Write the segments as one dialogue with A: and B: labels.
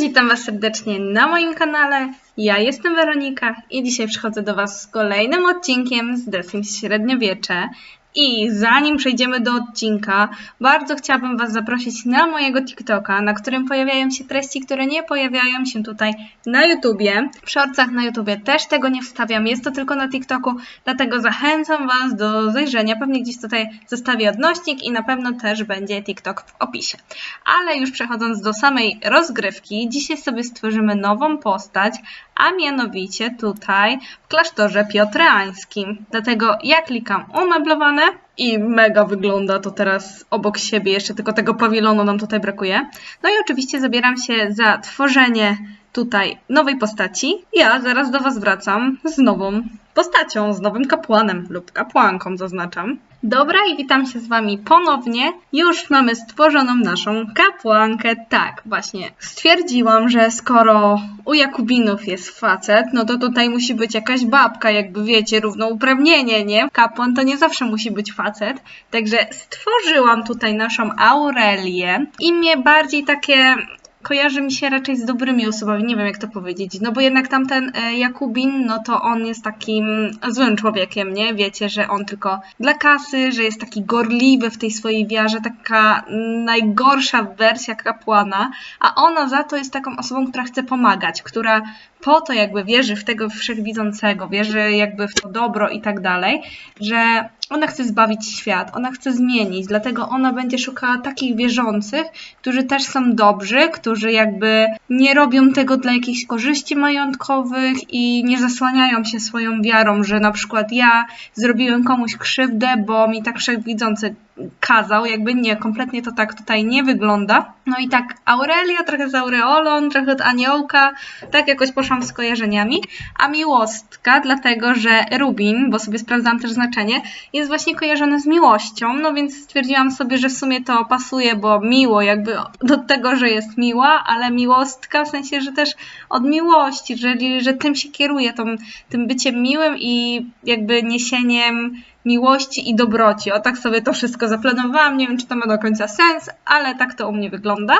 A: Cześć, witam Was serdecznie na moim kanale. Ja jestem Weronika i dzisiaj przychodzę do Was z kolejnym odcinkiem z The Średniowiecze. I zanim przejdziemy do odcinka, bardzo chciałabym Was zaprosić na mojego TikToka, na którym pojawiają się treści, które nie pojawiają się tutaj na YouTubie. W shortsach na YouTubie też tego nie wstawiam, jest to tylko na TikToku, dlatego zachęcam Was do zajrzenia. Pewnie gdzieś tutaj zostawię odnośnik i na pewno też będzie TikTok w opisie. Ale już przechodząc do samej rozgrywki, dzisiaj sobie stworzymy nową postać, a mianowicie tutaj w klasztorze piotrańskim. Dlatego ja klikam umeblowane i mega wygląda to teraz obok siebie, jeszcze tylko tego pawilonu nam tutaj brakuje. No i oczywiście zabieram się za tworzenie tutaj nowej postaci. Ja zaraz do Was wracam z nową postacią, z nowym kapłanem lub kapłanką zaznaczam. Dobra i witam się z Wami ponownie. Już mamy stworzoną naszą kapłankę. Tak, właśnie. Stwierdziłam, że skoro u Jakubinów jest facet, no to tutaj musi być jakaś babka, jakby wiecie, równouprawnienie, nie? Kapłan to nie zawsze musi być facet. Także stworzyłam tutaj naszą Aurelię. Imię bardziej takie kojarzy mi się raczej z dobrymi osobami, nie wiem jak to powiedzieć, no bo jednak tamten e, Jakubin, no to on jest takim złym człowiekiem, nie? Wiecie, że on tylko dla kasy, że jest taki gorliwy w tej swojej wiarze, taka najgorsza wersja kapłana, a ona za to jest taką osobą, która chce pomagać, która po to jakby wierzy w tego wszechwidzącego, wierzy jakby w to dobro i tak dalej, że ona chce zbawić świat, ona chce zmienić, dlatego ona będzie szukała takich wierzących, którzy też są dobrzy, którzy jakby nie robią tego dla jakichś korzyści majątkowych i nie zasłaniają się swoją wiarą, że na przykład ja zrobiłem komuś krzywdę, bo mi tak wszechwidzący kazał, jakby nie, kompletnie to tak tutaj nie wygląda. No i tak Aurelia, trochę z Aureolą, trochę od Aniołka, tak jakoś poszłam z kojarzeniami, a Miłostka, dlatego że Rubin, bo sobie sprawdzam też znaczenie, jest właśnie kojarzony z miłością, no więc stwierdziłam sobie, że w sumie to pasuje, bo miło jakby do tego, że jest miła, ale miłostka w sensie, że też od miłości, że, że tym się kieruje, tą, tym byciem miłym i jakby niesieniem miłości i dobroci. O tak sobie to wszystko zaplanowałam. Nie wiem, czy to ma do końca sens, ale tak to u mnie wygląda.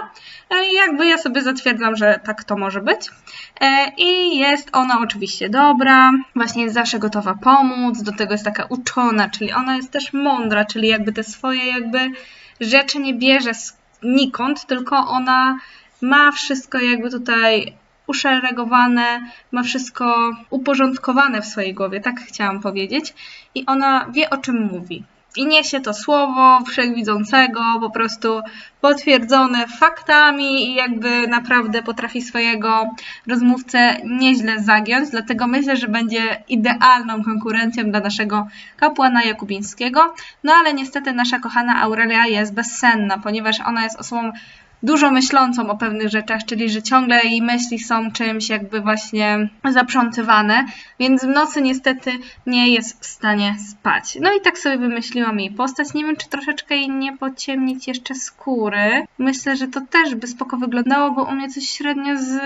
A: E, I jakby ja sobie zatwierdzam, że tak to może być. E, I jest ona oczywiście dobra, właśnie jest zawsze gotowa pomóc, do tego jest taka uczona, czyli ona jest też mądra, czyli jakby te swoje jakby rzeczy nie bierze znikąd, tylko ona ma wszystko jakby tutaj uszeregowane, ma wszystko uporządkowane w swojej głowie, tak chciałam powiedzieć. I ona wie, o czym mówi. I niesie to słowo wszechwidzącego, po prostu potwierdzone faktami i jakby naprawdę potrafi swojego rozmówcę nieźle zagiąć, dlatego myślę, że będzie idealną konkurencją dla naszego kapłana Jakubińskiego. No ale niestety nasza kochana Aurelia jest bezsenna, ponieważ ona jest osobą dużo myślącą o pewnych rzeczach, czyli że ciągle jej myśli są czymś jakby właśnie zaprzątywane, więc w nocy niestety nie jest w stanie spać. No i tak sobie wymyśliłam jej postać. Nie wiem, czy troszeczkę jej nie pociemnić jeszcze skóry. Myślę, że to też by spoko wyglądało, bo u mnie coś średnio z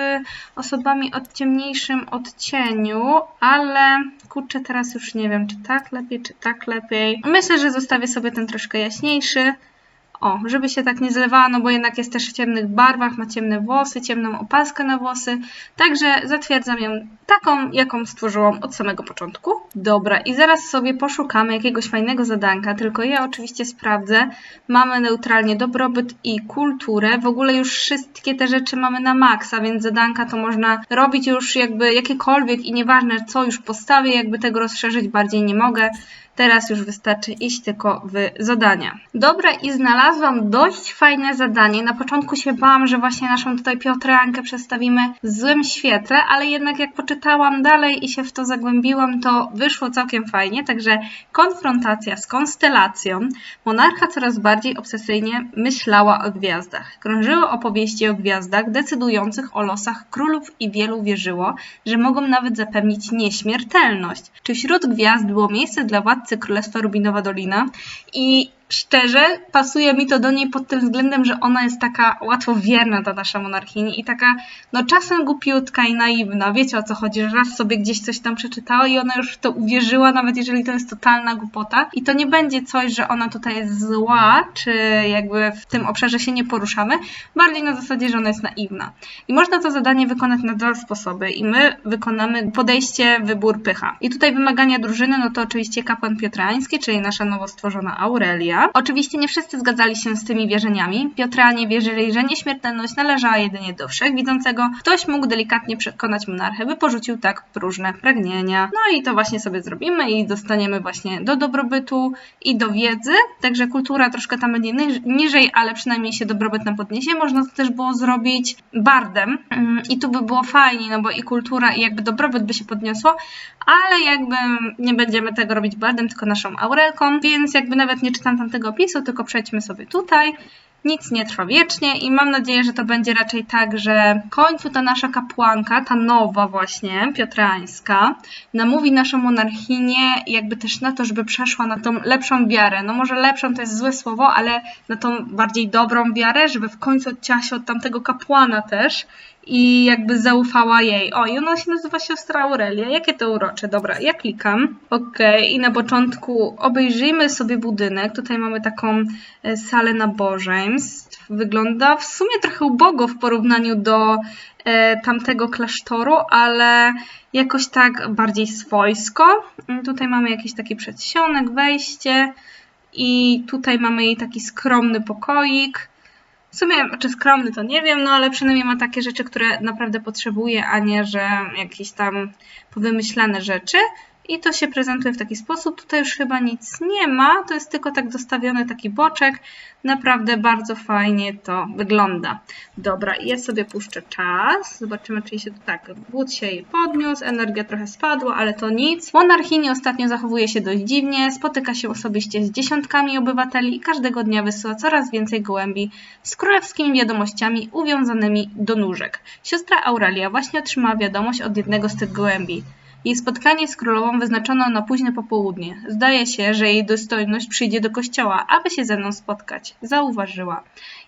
A: osobami o ciemniejszym odcieniu, ale kurczę, teraz już nie wiem, czy tak lepiej, czy tak lepiej. Myślę, że zostawię sobie ten troszkę jaśniejszy. O, żeby się tak nie zlewała, no bo jednak jest też w ciemnych barwach, ma ciemne włosy, ciemną opaskę na włosy. Także zatwierdzam ją taką, jaką stworzyłam od samego początku. Dobra, i zaraz sobie poszukamy jakiegoś fajnego zadanka, tylko ja oczywiście sprawdzę. Mamy neutralnie dobrobyt i kulturę. W ogóle już wszystkie te rzeczy mamy na maksa, więc zadanka to można robić już jakby jakiekolwiek i nieważne co już postawię, jakby tego rozszerzyć bardziej nie mogę. Teraz już wystarczy iść tylko w zadania. Dobra, i znalazłam dość fajne zadanie. Na początku się bałam, że właśnie naszą tutaj Piotrękę przedstawimy w złym świetle, ale jednak jak poczytałam dalej i się w to zagłębiłam, to wyszło całkiem fajnie. Także konfrontacja z konstelacją. Monarcha coraz bardziej obsesyjnie myślała o gwiazdach. Krążyły opowieści o gwiazdach decydujących o losach królów i wielu wierzyło, że mogą nawet zapewnić nieśmiertelność. Czy wśród gwiazd było miejsce dla władcy Królestwa Rubinowa Dolina? I szczerze, pasuje mi to do niej pod tym względem, że ona jest taka łatwowierna, ta nasza monarchini i taka, no czasem głupiutka i naiwna. Wiecie o co chodzi, że raz sobie gdzieś coś tam przeczytała i ona już w to uwierzyła, nawet jeżeli to jest totalna głupota. I to nie będzie coś, że ona tutaj jest zła, czy jakby w tym obszarze się nie poruszamy, bardziej na zasadzie, że ona jest naiwna. I można to zadanie wykonać na dwa sposoby i my wykonamy podejście, wybór, pycha. I tutaj wymagania drużyny, no to oczywiście kapłan Piotrański, czyli nasza nowo stworzona Aurelia. Oczywiście nie wszyscy zgadzali się z tymi wierzeniami. Piotranie wierzyli, że nieśmiertelność należała jedynie do wszechwidzącego. Ktoś mógł delikatnie przekonać monarchę, by porzucił tak próżne pragnienia. No i to właśnie sobie zrobimy i dostaniemy właśnie do dobrobytu i do wiedzy. Także kultura troszkę tam będzie niż- niżej, ale przynajmniej się dobrobyt nam podniesie. Można to też było zrobić bardem Mm, i tu by było fajnie, no bo i kultura i jakby dobrobyt by się podniosło, ale jakby nie będziemy tego robić bardem, tylko naszą aurelką, więc jakby nawet nie czytam tamtego opisu, tylko przejdźmy sobie tutaj. Nic nie trwa wiecznie i mam nadzieję, że to będzie raczej tak, że w końcu ta nasza kapłanka, ta nowa właśnie, piotrańska, namówi naszą monarchinię jakby też na to, żeby przeszła na tą lepszą wiarę. No może lepszą to jest złe słowo, ale na tą bardziej dobrą wiarę, żeby w końcu odcięła się od tamtego kapłana też i jakby zaufała jej. O, i ona się nazywa siostra Aurelia. Jakie to urocze. Dobra, ja klikam. Okej, i na początku obejrzyjmy sobie budynek. Tutaj mamy taką e, salę nabożeństw. Wygląda w sumie trochę ubogo w porównaniu do e, tamtego klasztoru, ale jakoś tak bardziej swojsko. Mm, Tutaj mamy jakiś taki przedsionek, wejście i tutaj mamy jej taki skromny pokoik. W sumie, czy skromny to nie wiem, no ale przynajmniej ma takie rzeczy, które naprawdę potrzebuje, a nie, że jakieś tam powymyślane rzeczy. I to się prezentuje w taki sposób. Tutaj już chyba nic nie ma, to jest tylko tak dostawiony taki boczek. Naprawdę bardzo fajnie to wygląda. Dobra, ja sobie puszczę czas. Zobaczymy, czy się tak, głód się jej podniósł, energia trochę spadła, ale to nic. Monarchini ostatnio zachowuje się dość dziwnie, spotyka się osobiście z dziesiątkami obywateli i każdego dnia wysyła coraz więcej gołębi z królewskimi wiadomościami uwiązanymi do nóżek. Siostra Aurelia właśnie otrzymała wiadomość od jednego z tych gołębi. Jej spotkanie z królową wyznaczono na późne popołudnie. Zdaje się, że jej dostojność przyjdzie do kościoła, aby się ze mną spotkać. Zauważyła.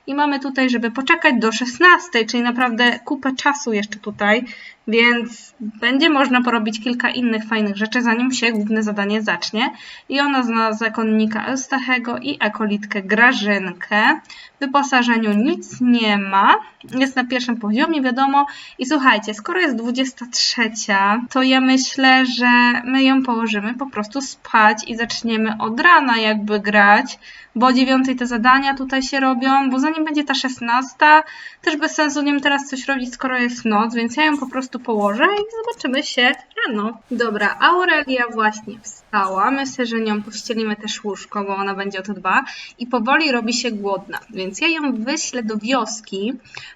A: I mamy tutaj, żeby poczekać do 16, czyli naprawdę kupę czasu jeszcze tutaj, więc będzie można porobić kilka innych fajnych rzeczy, zanim się główne zadanie zacznie. I ona zna zakonnika Eustachego i akolitkę Grażynkę. W wyposażeniu nic nie ma, jest na pierwszym poziomie, wiadomo. I słuchajcie, skoro jest 23, to ja myślę, że my ją położymy po prostu spać i zaczniemy od rana jakby grać, bo o 9 te zadania tutaj się robią, bo zanim będzie ta 16, też bez sensu nie wiem teraz coś robić, skoro jest noc, więc ja ją po prostu położę i zobaczymy się rano. Dobra, Aurelia właśnie wstała. Myślę, że nią pościelimy też łóżko, bo ona będzie o to dba i powoli robi się głodna, więc ja ją wyślę do wioski,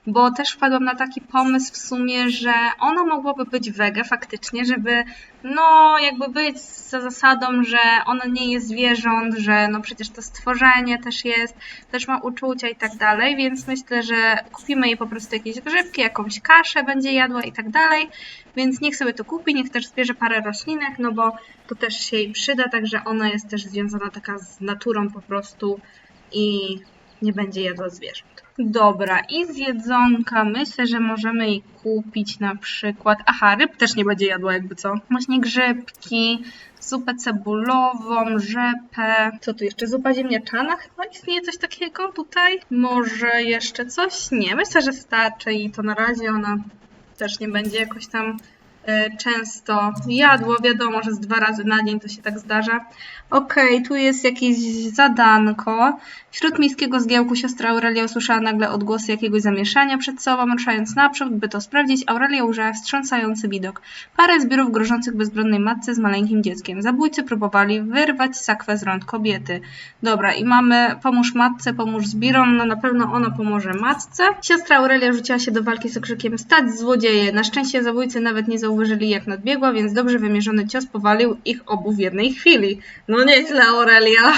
A: bo też wpadłam na taki pomysł w sumie, że ona mogłaby być wege faktycznie, żeby no jakby być za zasadą, że ona nie jest zwierząt, że no przecież to stworzenie też jest, też ma uczucia i tak dalej, więc myślę, że kupimy jej po prostu jakieś grzybki, jakąś kaszę będzie jadła i tak dalej, więc niech sobie to kupi, niech też zbierze parę roślinek, no bo to też się jej przyda, także ona jest też związana taka z naturą po prostu i nie będzie jadła zwierząt. Dobra, i z jedzonka myślę, że możemy jej kupić na przykład. Aha, ryb też nie będzie jadła, jakby co. Właśnie grzybki, zupę cebulową, rzepę. Co tu jeszcze? Zupa ziemniaczana? Chyba istnieje coś takiego tutaj? Może jeszcze coś? Nie, myślę, że starczy i to na razie ona też nie będzie jakoś tam często jadło. Wiadomo, że z dwa razy na dzień to się tak zdarza. Okej, tu jest jakieś zadanko. Wśród miejskiego zgiełku siostra Aurelia usłyszała nagle odgłosy jakiegoś zamieszania przed sobą, ruszając naprzód, by to sprawdzić, Aurelia ujrzała wstrząsający widok. Parę zbiorów grożących bezbronnej matce z maleńkim dzieckiem. Zabójcy próbowali wyrwać sakwę z rąk kobiety. Dobra, i mamy pomóż matce, pomóż zbirom, no na pewno ona pomoże matce. Siostra Aurelia rzuciła się do walki z okrzykiem stać złodzieje. Na szczęście zabójcy nawet nie zauważyli jak nadbiegła, więc dobrze wymierzony cios powalił ich obu w jednej chwili. No nieźle Aurelia.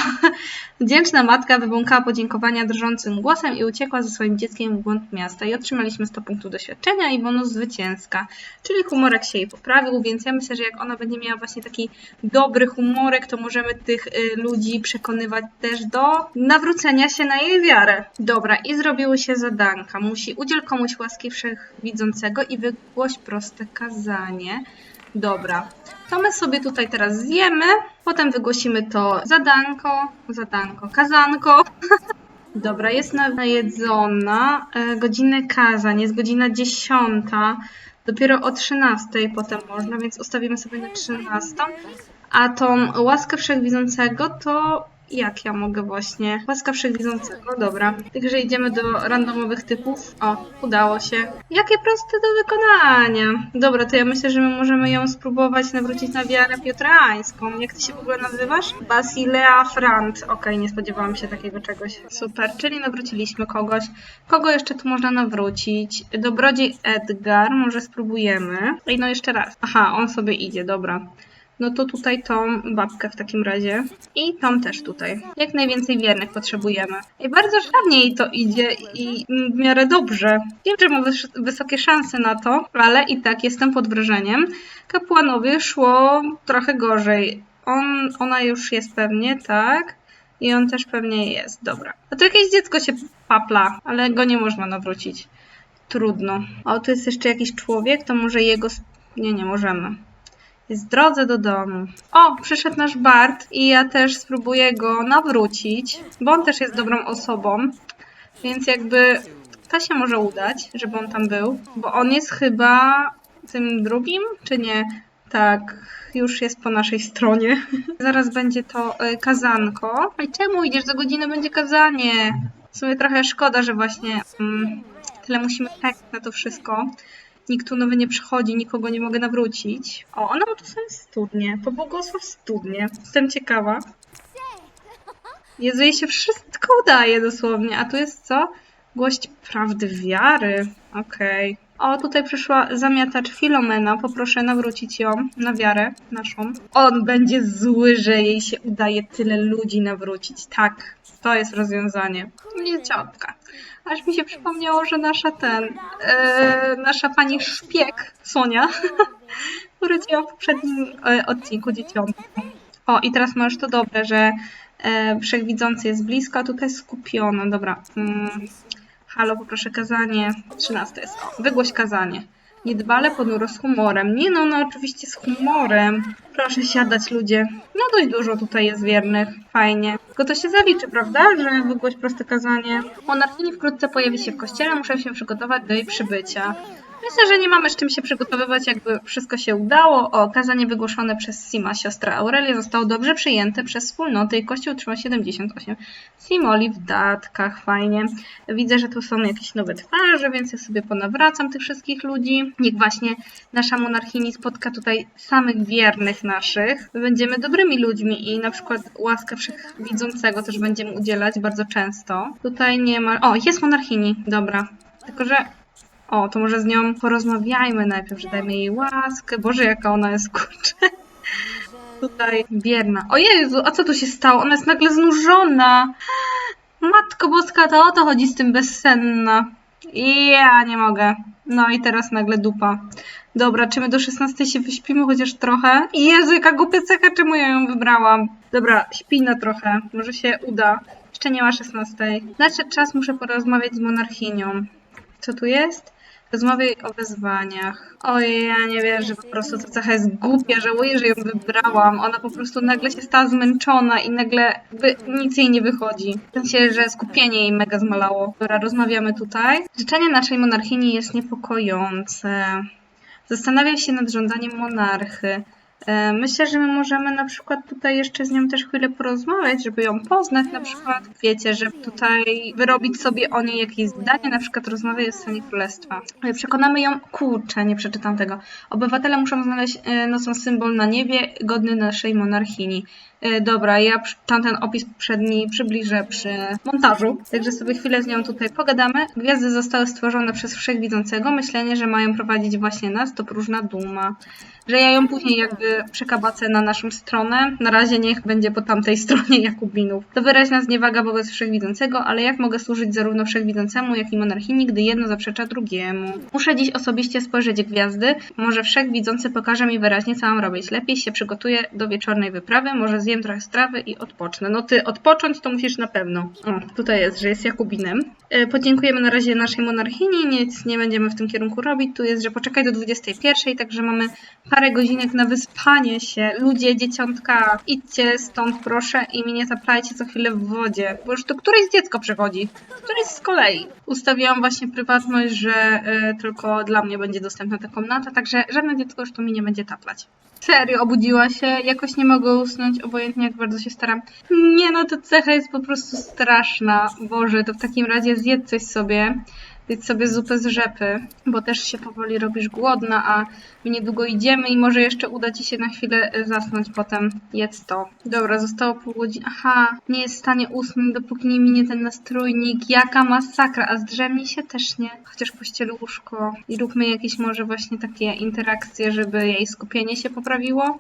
A: Wdzięczna matka wybąkała podziękowania drżącym głosem i uciekła ze swoim dzieckiem w głąb miasta. I otrzymaliśmy 100 punktów doświadczenia i bonus zwycięska. Czyli humorek się jej poprawił, więc ja myślę, że jak ona będzie miała właśnie taki dobry humorek, to możemy tych y, ludzi przekonywać też do nawrócenia się na jej wiarę. Dobra, i zrobiły się zadanka. Musi udziel komuś łaski wszechwidzącego i wygłoś proste kazanie. Dobra, to my sobie tutaj teraz zjemy, potem wygłosimy to zadanko, zadanko, kazanko. Dobra, jest na- najedzona. E, godziny kazań, jest godzina 10. Dopiero o 13 potem można, więc ustawimy sobie na 13. A tą łaskę wszechwidzącego to jak ja mogę właśnie? Łaska wszechwidzącego, dobra. Także idziemy do randomowych typów. O, udało się. Jakie proste do wykonania. Dobra, to ja myślę, że my możemy ją spróbować nawrócić na wiarę piotrańską. Jak ty się w ogóle nazywasz? Basilea Frant. Okej, nie spodziewałam się takiego czegoś. Super, czyli nawróciliśmy kogoś. Kogo jeszcze tu można nawrócić? Dobrodziej Edgar, może spróbujemy. Ej, no jeszcze raz. Aha, on sobie idzie, dobra. No to tutaj tą babkę w takim razie. I tą też tutaj. Jak najwięcej wiernych potrzebujemy. I bardzo szarnie jej to idzie i w miarę dobrze. Wiem, że ma wys- wysokie szanse na to, ale i tak jestem pod wrażeniem. Kapłanowi szło trochę gorzej. On, ona już jest pewnie, tak? I on też pewnie jest, dobra. A tu jakieś dziecko się papla, ale go nie można nawrócić. Trudno. O, tu jest jeszcze jakiś człowiek, to może jego... Nie, nie możemy. Jest w drodze do domu. O, przyszedł nasz Bart i ja też spróbuję go nawrócić, bo on też jest dobrą osobą, więc jakby to się może udać, żeby on tam był, bo on jest chyba tym drugim, czy nie? Tak, już jest po naszej stronie. Zaraz będzie to y, kazanko. Ej, czemu idziesz? Za godzinę będzie kazanie. W sumie trochę szkoda, że właśnie mm, tyle musimy czekać na to wszystko. Nikt tu nowy nie przychodzi, nikogo nie mogę nawrócić. O, ona ma swoją studnię. Pobłogosław studnię. Jestem ciekawa. Jezu, jej się wszystko udaje dosłownie. A tu jest co? Głość prawdy wiary. Okej. O, tutaj przyszła zamiatacz Filomena. Poproszę nawrócić ją na wiarę naszą. On będzie zły, że jej się udaje tyle ludzi nawrócić. Tak, to jest rozwiązanie. Nie ciotka. Aż mi się przypomniało, że nasza ten, e, nasza pani szpieg, Sonia, urodziła w poprzednim e, odcinku dzieciątkę. O, i teraz masz to dobre, że e, wszechwidzący jest blisko, a tutaj skupiono. Dobra. Mm. Halo, poproszę kazanie. 13 jest. O, wygłoś kazanie. Niedbale, ponuro, z humorem. Nie no, no oczywiście z humorem. Proszę siadać, ludzie. No dość dużo tutaj jest wiernych. Fajnie. Tylko to się zaliczy, prawda, że wygłoś proste kazanie. Monarchini wkrótce pojawi się w kościele, muszę się przygotować do jej przybycia. Myślę, że nie mamy z czym się przygotowywać, jakby wszystko się udało. O, kazanie wygłoszone przez Sima, siostra Aurelia, zostało dobrze przyjęte przez wspólnotę i kościół otrzymał 78. Simoli w datkach, fajnie. Widzę, że tu są jakieś nowe twarze, więc ja sobie ponawracam tych wszystkich ludzi. Niech właśnie nasza monarchini spotka tutaj samych wiernych naszych. My będziemy dobrymi ludźmi i na przykład łaskę wszechwidzącego też będziemy udzielać bardzo często. Tutaj nie ma... O, jest monarchini, dobra. Tylko, że o, to może z nią porozmawiajmy najpierw, że dajmy jej łaskę. Boże, jaka ona jest, kurczę. Tutaj bierna. O Jezu, a co tu się stało? Ona jest nagle znużona. Matko boska, to o to chodzi z tym bezsenna. Ja nie mogę. No i teraz nagle dupa. Dobra, czy my do 16 się wyśpimy chociaż trochę? Jezu, jaka głupia cecha, czemu ja ją wybrałam? Dobra, śpi na trochę. Może się uda. Jeszcze nie ma 16. Nadszedł czas, muszę porozmawiać z monarchinią. Co tu jest? Rozmawiaj o wyzwaniach. Ojej, ja nie wierzę, po prostu ta cecha jest głupia, żałuję, że ją wybrałam. Ona po prostu nagle się stała zmęczona i nagle nic jej nie wychodzi. W sensie, że skupienie jej mega zmalało. Dobra, rozmawiamy tutaj. Życzenie naszej monarchini jest niepokojące. Zastanawia się nad żądaniem monarchy. E, Myślę, że my możemy na przykład tutaj jeszcze z nią też chwilę porozmawiać, żeby ją poznać na przykład. Wiecie, że tutaj wyrobić sobie o niej jakieś zdanie, na przykład rozmawiać o stanie królestwa. E, Przekonamy ją, kurczę, nie przeczytam tego. Obywatele muszą znaleźć e, nocą symbol na niebie godny naszej monarchini. E, dobra, ja tamten opis przedni przybliżę przy montażu, także sobie chwilę z nią tutaj pogadamy. Gwiazdy zostały stworzone przez Wszechwidzącego. Myślenie, że mają prowadzić właśnie nas, to próżna duma. Że ja ją później jakby przekabacę na naszą stronę. Na razie niech będzie po tamtej stronie Jakubinów. To wyraźna zniewaga wobec Wszechwidzącego, ale jak mogę służyć zarówno Wszechwidzącemu, jak i monarchini, gdy jedno zaprzecza drugiemu? Muszę dziś osobiście spojrzeć gwiazdy. Może Wszechwidzący pokaże mi wyraźnie, co mam robić. Lepiej się przygotuję do wieczornej wyprawy, może zjem trochę strawy i odpocznę. No ty odpocząć to musisz na pewno. O, tutaj jest, że jest Jakubinem. E, Podziękujemy na razie naszej monarchini, nic nie będziemy w tym kierunku robić. Tu jest, że poczekaj do 21, także mamy parę godzinek na wyspanie się. Ludzie, dzieciątka, idźcie stąd proszę i mnie nie zaplajcie co chwilę w wodzie, bo już to któreś dziecko przychodzi, któreś z kolei. Ustawiłam właśnie prywatność, że e, tylko dla mnie będzie dostępna ta komnata, także żadne dziecko już tu mi nie będzie taplać. Serio, obudziła się, jakoś nie mogę usnąć, obojętnie jak bardzo się staram. Nie no, ta cecha jest po prostu straszna. Boże, to w takim razie zjedz coś sobie. Zjedz sobie zupę z rzepy, bo też się powoli robisz głodna, a my niedługo idziemy i może jeszcze uda ci się na chwilę e, zasnąć potem. Jedz to. Dobra, zostało pół godziny. Aha, nie jest w stanie usnąć, dopóki nie minie ten nastrójnik. Jaka masakra, a zdrzemnie się też nie. Chociaż pościel łóżko i róbmy jakieś może właśnie takie interakcje, żeby jej skupienie się poprawiło.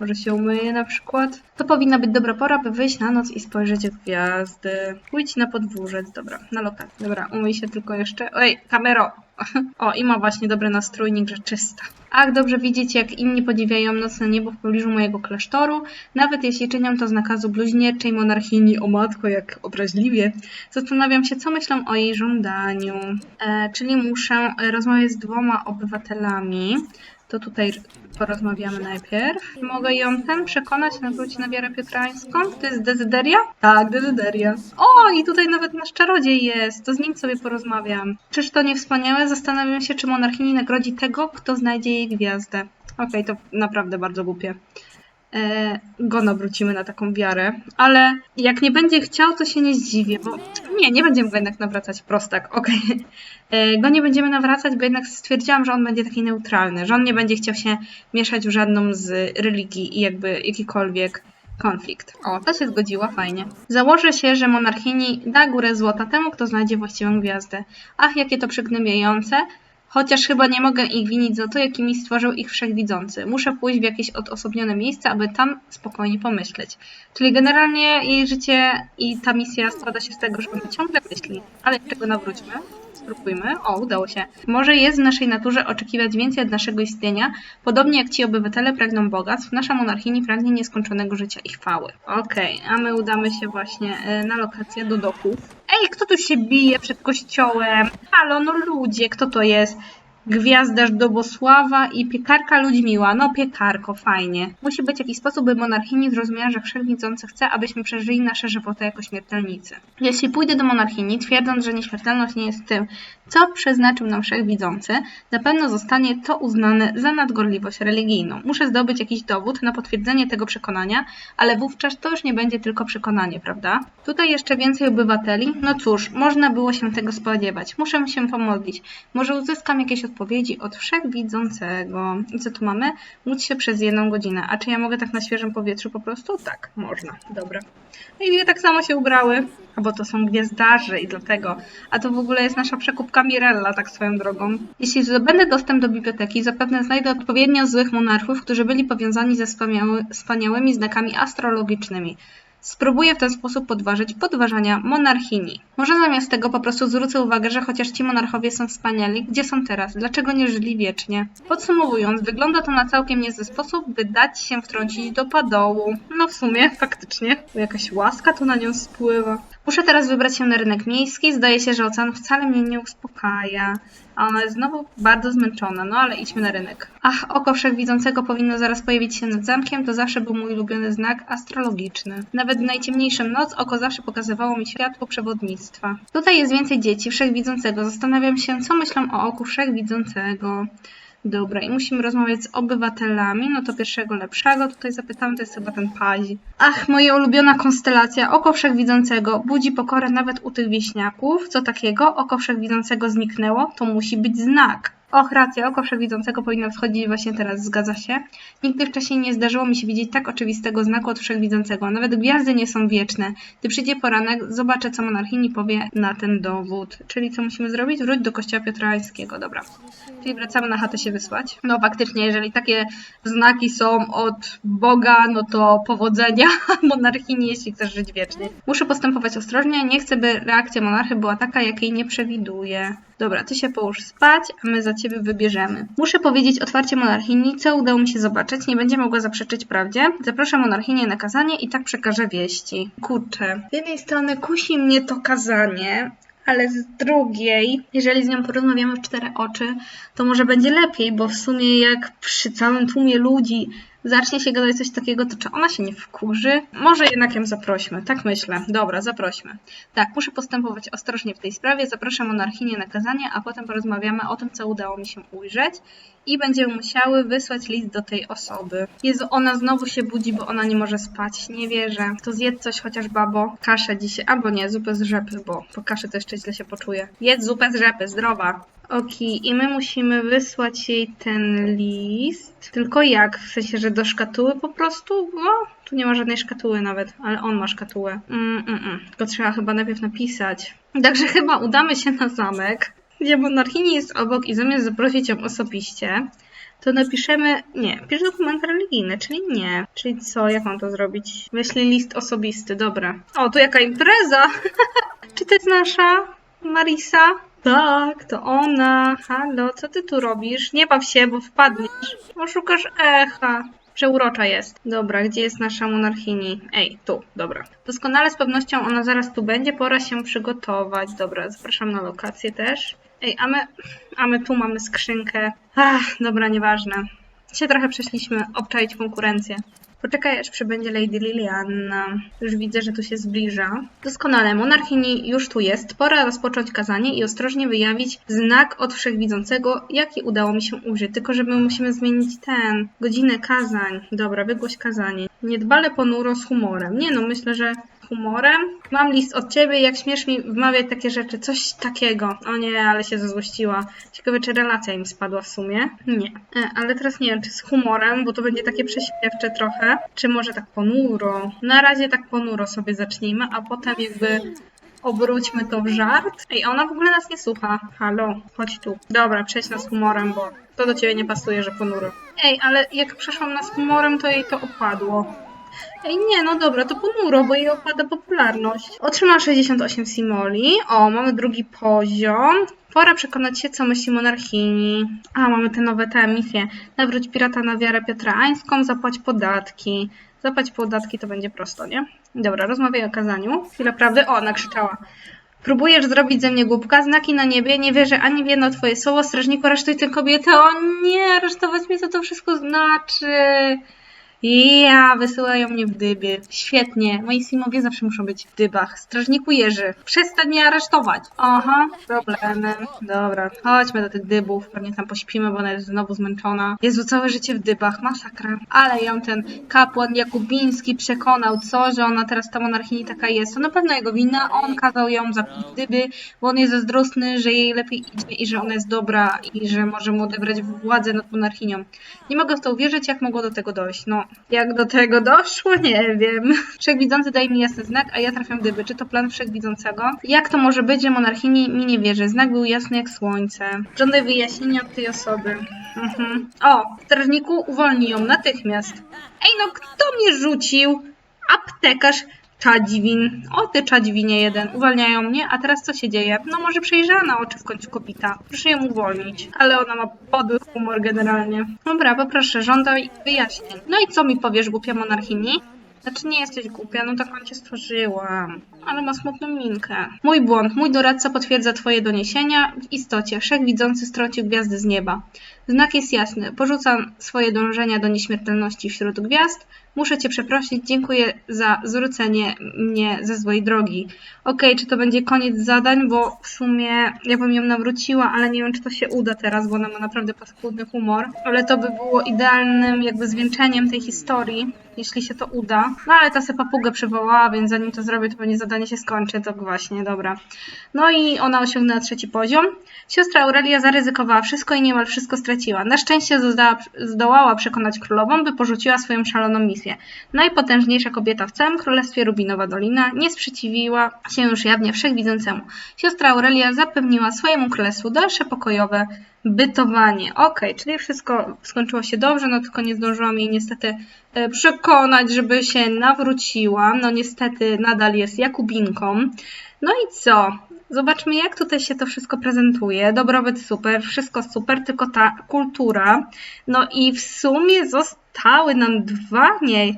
A: Może się umyje na przykład. To powinna być dobra pora, by wyjść na noc i spojrzeć w gwiazdy. Pójdź na podwórzec, dobra, na lokal. Dobra, umyj się tylko jeszcze. Oj, kamero! O, i ma właśnie dobry nastrójnik, że czysta. Ach, dobrze widzieć, jak inni podziwiają nocne niebo w pobliżu mojego klasztoru, nawet jeśli czynią to z nakazu bluźnierczej monarchini. O matko, jak obraźliwie. Zastanawiam się, co myślą o jej żądaniu. E, czyli muszę e, rozmawiać z dwoma obywatelami. To tutaj porozmawiamy najpierw. Mogę ją ten przekonać na wróć na wiarę piotrańską? To jest Dezyderia? Tak, Dezyderia. O, i tutaj nawet nasz czarodziej jest. To z nim sobie porozmawiam. Czyż to nie wspaniałe? Zastanawiam się, czy monarchini nagrodzi tego, kto znajdzie jej gwiazdę. Okej, to naprawdę bardzo głupie. E, go nawrócimy na taką wiarę, ale jak nie będzie chciał, to się nie zdziwię, bo nie, nie będziemy go jednak nawracać prostak, okej. E, Go nie będziemy nawracać, bo jednak stwierdziłam, że on będzie taki neutralny, że on nie będzie chciał się mieszać w żadną z religii i jakby jakikolwiek konflikt. O, to się zgodziła, fajnie. Założę się, że monarchini da górę złota temu, kto znajdzie właściwą gwiazdę. Ach, jakie to przygnębiające. Chociaż chyba nie mogę ich winić za to, jakimi stworzył ich wszechwidzący. Muszę pójść w jakieś odosobnione miejsce, aby tam spokojnie pomyśleć. Czyli generalnie jej życie i ta misja składa się z tego, że ona ciągle myśli. Ale jeszcze go nawróćmy. Spróbujmy. O, udało się. Może jest w naszej naturze oczekiwać więcej od naszego istnienia. Podobnie jak ci obywatele pragną bogactw, nasza monarchini pragnie nieskończonego życia i chwały. Okej, a my udamy się właśnie e, na lokację do doków. Ej, kto tu się bije przed kościołem? Halo, no ludzie, kto to jest? Gwiazdarz Dobosława i piekarka Ludźmiła. No piekarko, fajnie. Musi być jakiś sposób, by monarchini zrozumiała, że wszechwidzący chce, abyśmy przeżyli nasze żywoty jako śmiertelnicy. Jeśli pójdę do monarchini, twierdząc, że nieśmiertelność nie jest tym, co przeznaczył nam wszechwidzący, zapewne zostanie to uznane za nadgorliwość religijną. Muszę zdobyć jakiś dowód na potwierdzenie tego przekonania, ale wówczas to już nie będzie tylko przekonanie, prawda? Tutaj jeszcze więcej obywateli? No cóż, można było się tego spodziewać. Muszę się pomodlić. Może uzyskam jakieś odpowiedzi od wszechwidzącego. I co tu mamy? Módl się przez jedną godzinę. A czy ja mogę tak na świeżym powietrzu po prostu? Tak, można. Dobra. No i tak samo się ubrały. Bo to są gwiazdarze i dlatego. A to w ogóle jest nasza przekupka Mirella, tak swoją drogą. Jeśli zdobędę dostęp do biblioteki, zapewne znajdę odpowiednio złych monarchów, którzy byli powiązani ze wspaniały, wspaniałymi znakami astrologicznymi. Spróbuję w ten sposób podważyć podważania monarchini. Może zamiast tego po prostu zwrócę uwagę, że chociaż ci monarchowie są wspaniali, gdzie są teraz? Dlaczego nie żyli wiecznie? Podsumowując, wygląda to na całkiem niezły sposób, by dać się wtrącić do padołu. No w sumie, faktycznie. Jakaś łaska tu na nią spływa. Muszę teraz wybrać się na rynek miejski. Zdaje się, że ocean wcale mnie nie uspokaja. A ona jest znowu bardzo zmęczona, no ale idźmy na rynek. Ach, oko wszechwidzącego powinno zaraz pojawić się nad zamkiem, to zawsze był mój ulubiony znak astrologiczny. Nawet w najciemniejszą noc oko zawsze pokazywało mi światło przewodnictwa. Tutaj jest więcej dzieci wszechwidzącego. Zastanawiam się, co myślą o oku wszechwidzącego. Dobra, i musimy rozmawiać z obywatelami. No to pierwszego lepszego tutaj zapytamy, to jest chyba ten pazi. Ach, moja ulubiona konstelacja, oko wszechwidzącego, budzi pokorę nawet u tych wieśniaków. Co takiego? Oko wszechwidzącego zniknęło, to musi być znak. Och, racja, oko wszechwidzącego powinno wschodzić właśnie teraz, zgadza się. Nigdy wcześniej nie zdarzyło mi się widzieć tak oczywistego znaku od wszechwidzącego. Nawet gwiazdy nie są wieczne. Gdy przyjdzie poranek, zobaczę, co monarchini powie na ten dowód. Czyli co musimy zrobić? Wróć do kościoła piotrańskiego, dobra. Czyli wracamy na chatę się wysłać. No faktycznie, jeżeli takie znaki są od Boga, no to powodzenia monarchini, jeśli chcesz żyć wiecznie. Muszę postępować ostrożnie, nie chcę, by reakcja monarchy była taka, jakiej nie przewiduję. Dobra, ty się połóż spać, a my za ciebie wybierzemy. Muszę powiedzieć otwarcie monarchini, co udało mi się zobaczyć. Nie będzie mogła zaprzeczyć prawdzie. Zapraszam monarchinię na kazanie i tak przekażę wieści. Kurczę, z jednej strony kusi mnie to kazanie, ale z drugiej, jeżeli z nią porozmawiamy w cztery oczy, to może będzie lepiej, bo w sumie jak przy całym tłumie ludzi zacznie się gadać coś takiego, to czy ona się nie wkurzy? Może jednak ją zaprośmy, tak myślę. Dobra, zaprośmy. Tak, muszę postępować ostrożnie w tej sprawie, zapraszam monarchinię na kazanie, a potem porozmawiamy o tym, co udało mi się ujrzeć i będziemy musiały wysłać list do tej osoby. Jezu, ona znowu się budzi, bo ona nie może spać. Nie wierzę. To zjedz coś chociaż, babo. Kaszę dzisiaj, albo nie, zupę z rzepy, bo po kaszy to jeszcze źle się poczuje. Jedz zupę z rzepy, zdrowa. Okej, i my musimy wysłać jej ten list. Tylko jak? W sensie, że do szkatuły po prostu? No, tu nie ma żadnej szkatuły nawet, ale on ma szkatułę. Mm, mm, mm. Tylko trzeba chyba najpierw napisać. Także chyba udamy się na zamek, gdzie monarchini jest obok i zamiast zaprosić ją osobiście, to napiszemy, nie, pisz dokument religijny, czyli nie. Czyli co, jak mam to zrobić? Wyślij list osobisty, dobra. O, tu jaka impreza! Czy to jest nasza Marisa? Tak, to ona. Halo, co ty tu robisz? Nie baw się, bo wpadniesz. Oszukasz echa. Przeurocza jest. Dobra, gdzie jest nasza monarchini? Ej, tu, dobra. Doskonale z pewnością ona zaraz tu będzie, pora się przygotować. Dobra, zapraszam na lokację też. Ej, a my, a my tu mamy skrzynkę. Ach, dobra, nieważne. Się trochę przeszliśmy obczaić konkurencję. Poczekaj, aż przybędzie Lady Liliana. Już widzę, że tu się zbliża. Doskonale, monarchini już tu jest. Pora rozpocząć kazanie i ostrożnie wyjawić znak od wszechwidzącego, jaki udało mi się użyć. Tylko, że my musimy zmienić ten, godzinę kazań. Dobra, wygłoś kazanie. Niedbale ponuro z humorem. Nie no, myślę, że humorem. Mam list od ciebie, jak śmiesz mi wmawiać takie rzeczy, coś takiego. O nie, ale się zezłościła. Ciekawe, czy relacja im spadła w sumie. Nie. E, ale teraz nie wiem, czy z humorem, bo to będzie takie prześmiewcze trochę. Czy może tak ponuro. Na razie tak ponuro sobie zacznijmy, a potem jakby obróćmy to w żart. Ej, ona w ogóle nas nie słucha. Halo, chodź tu. Dobra, przejdź nas humorem, bo to do ciebie nie pasuje, że ponuro. Ej, ale jak przeszłam nas humorem, to jej to opadło. Ej, nie, no dobra, to ponuro, bo jej opada popularność. Otrzymała 68 simoli. O, mamy drugi poziom. Pora przekonać się, co myśli monarchini. A, mamy te nowe te misje. Nawróć pirata na wiarę Piotrańską, zapłać podatki. Zapłać podatki to będzie prosto, nie? Dobra, rozmawiaj o kazaniu. Chwila prawdy. O, nakrzyczała. Próbujesz zrobić ze mnie głupka, znaki na niebie, nie wierzę ani w jedno twoje słowo, strażniku, aresztuj tę kobietę. O nie, aresztować mnie, co to wszystko znaczy? Ja, wysyłają mnie w dyby. Świetnie. Moi simowie zawsze muszą być w dybach. Strażniku Jerzy, przestań mnie aresztować. Aha, problemy. Dobra, chodźmy do tych dybów. Pewnie tam pośpimy, bo ona jest znowu zmęczona. Jezu, całe życie w dybach. Masakra. Ale ją ten kapłan Jakubiński przekonał, co, że ona teraz ta monarchini taka jest. To na pewno jego wina. On kazał ją zapić w dyby, bo on jest zazdrosny, że jej lepiej idzie i że ona jest dobra i że może mu odebrać władzę nad monarchinią. Nie mogę w to uwierzyć, jak mogło do tego dojść. No, jak do tego doszło, nie wiem. Wszechwidzący daje mi jasny znak, a ja trafiam dyby. Czy to plan wszechwidzącego? Jak to może być, że monarchini mi nie wierzy? Znak był jasny jak słońce. Żądaj wyjaśnienia od tej osoby. Mhm. O, strażniku, uwolnij ją natychmiast. Ej, no kto mnie rzucił? Aptekarz Czadźwin. O ty Czadźwinie jeden. Uwalniają mnie, a teraz co się dzieje? No może przejrzała na oczy w końcu kopita. Proszę ją uwolnić. Ale ona ma podły humor generalnie. Dobra, poproszę, żądaj wyjaśnień. No i co mi powiesz, głupia monarchini? Znaczy nie jesteś głupia, no taką cię stworzyłam. Ale ma smutną minkę. Mój błąd. Mój doradca potwierdza twoje doniesienia. W istocie, wszechwidzący stracił gwiazdy z nieba. Znak jest jasny. Porzucam swoje dążenia do nieśmiertelności wśród gwiazd. Muszę cię przeprosić. Dziękuję za zwrócenie mnie ze złej drogi. Okej, czy to będzie koniec zadań, bo w sumie ja bym ją nawróciła, ale nie wiem, czy to się uda teraz, bo ona ma naprawdę paskudny humor. Ale to by było idealnym jakby zwieńczeniem tej historii, jeśli się to uda. No ale ta se papugę przywołała, więc zanim to zrobię, to pewnie zadanie zadanie się skończy, to właśnie, dobra. No i ona osiągnęła trzeci poziom. Siostra Aurelia zaryzykowała wszystko i niemal wszystko straciła. Na szczęście zdołała, przekonać królową, by porzuciła swoją szaloną misję. Najpotężniejsza kobieta w całym królestwie Rubinowa Dolina nie sprzeciwiła się już jawnie wszechwidzącemu. Siostra Aurelia zapewniła swojemu królestwu dalsze pokojowe bytowanie. Okej, czyli wszystko skończyło się dobrze, no tylko nie zdążyłam jej niestety e, przekonać, żeby się nawróciła. No niestety nadal jest Jakubinką. No i co? Zobaczmy, jak tutaj się to wszystko prezentuje. Dobrobyt super, wszystko super, tylko ta kultura. No i w sumie zostały nam dwa, nie,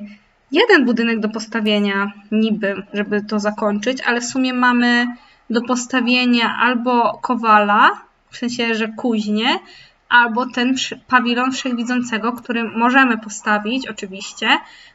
A: jeden budynek do postawienia, niby, żeby to zakończyć, ale w sumie mamy do postawienia albo kowala, w sensie, że kuźnie, albo ten pawilon wszechwidzącego, który możemy postawić, oczywiście.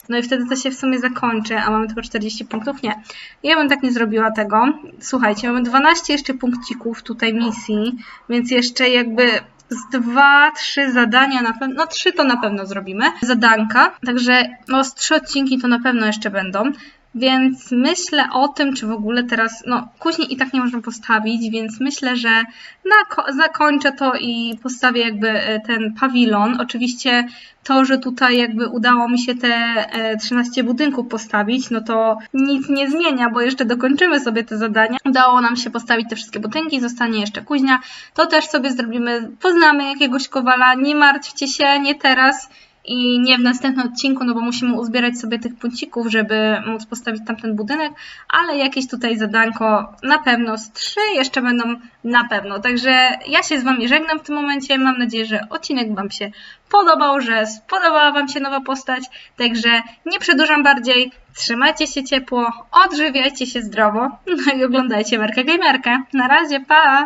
A: No i wtedy to się w sumie zakończy, a mamy tylko 40 punktów. Nie. Ja bym tak nie zrobiła tego. Słuchajcie, mamy 12 jeszcze punkcików tutaj misji, więc jeszcze jakby z dwa, trzy zadania na pewno, no trzy to na pewno zrobimy, zadanka, także no z trzy odcinki to na pewno jeszcze będą, więc myślę o tym, czy w ogóle teraz, no później i tak nie możemy postawić, więc myślę, że na, zakończę to i postawię jakby e, ten pawilon. Oczywiście to, że tutaj jakby udało mi się te e, 13 budynków postawić, no to nic nie zmienia, bo jeszcze dokończymy sobie te zadania. Udało nam się postawić te wszystkie budynki, zostanie jeszcze kuźnia. To też sobie zrobimy, poznamy jakiegoś kowala, nie martwcie się, nie teraz i nie w następnym odcinku, no bo musimy uzbierać sobie tych puncików, żeby móc postawić tamten budynek, ale jakieś tutaj zadanko na pewno z trzy jeszcze będą na pewno. Także ja się z Wami żegnam w tym momencie. Mam nadzieję, że odcinek Wam się podobał, że spodobała Wam się nowa postać. Także nie przedłużam bardziej. Trzymajcie się ciepło, odżywiajcie się zdrowo, no i oglądajcie Markę Gamerkę. Na razie, pa!